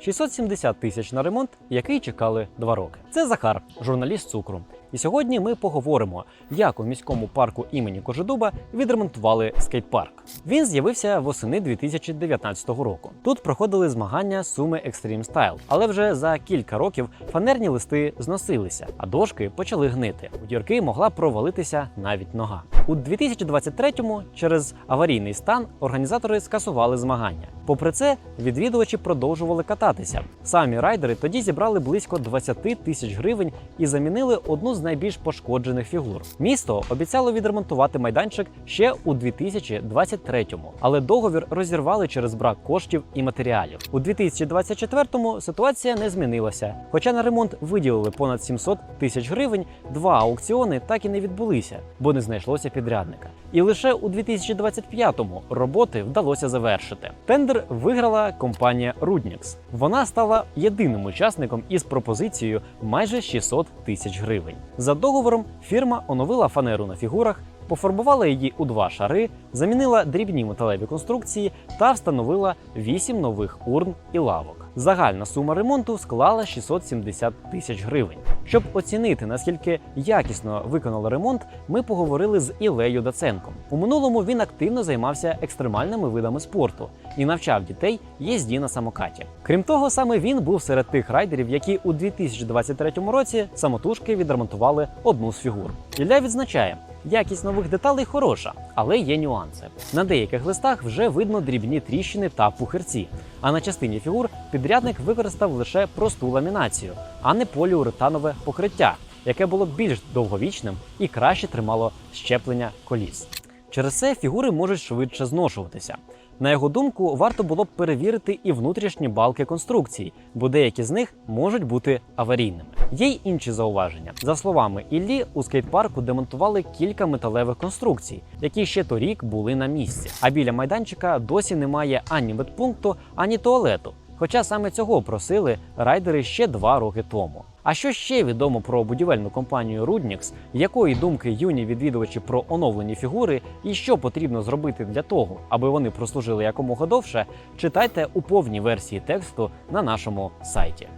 670 тисяч на ремонт, який чекали два роки. Це Захар, журналіст цукру. І сьогодні ми поговоримо, як у міському парку імені Кожедуба відремонтували скейт-парк. Він з'явився восени 2019 року. Тут проходили змагання Суми Extreme Style, але вже за кілька років фанерні листи зносилися, а дошки почали гнити. У дірки могла провалитися навіть нога. У 2023-му через аварійний стан організатори скасували змагання. Попри це, відвідувачі продовжували кататися. Самі райдери тоді зібрали близько 20 тисяч гривень і замінили одну з найбільш пошкоджених фігур. Місто обіцяло відремонтувати майданчик ще у 2023-му, але договір розірвали через брак коштів і матеріалів. У 2024-му ситуація не змінилася. Хоча на ремонт виділили понад 700 тисяч гривень, два аукціони так і не відбулися, бо не знайшлося підрядника. І лише у 2025-му роботи вдалося завершити. Тендер виграла компанія Rudnix. Вона стала єдиним учасником із пропозицією майже 600 тисяч гривень. За договором фірма оновила фанеру на фігурах, пофарбувала її у два шари, замінила дрібні металеві конструкції та встановила 8 нових урн і лавок. Загальна сума ремонту склала 670 тисяч гривень. Щоб оцінити наскільки якісно виконали ремонт, ми поговорили з Ілею Даценком. У минулому він активно займався екстремальними видами спорту і навчав дітей їзді на самокаті. Крім того, саме він був серед тих райдерів, які у 2023 році самотужки відремонтували одну з фігур. Ілля відзначає. Якість нових деталей хороша, але є нюанси. На деяких листах вже видно дрібні тріщини та пухирці. А на частині фігур підрядник використав лише просту ламінацію, а не поліуретанове покриття, яке було більш довговічним і краще тримало щеплення коліс. Через це фігури можуть швидше зношуватися. На його думку, варто було б перевірити і внутрішні балки конструкції, бо деякі з них можуть бути аварійними. Є й інші зауваження. За словами Іллі, у скейт-парку демонтували кілька металевих конструкцій, які ще торік були на місці. А біля майданчика досі немає ані медпункту, ані туалету. Хоча саме цього просили райдери ще два роки тому. А що ще відомо про будівельну компанію Руднікс, якої думки юні відвідувачі про оновлені фігури і що потрібно зробити для того, аби вони прослужили якомога довше, читайте у повній версії тексту на нашому сайті.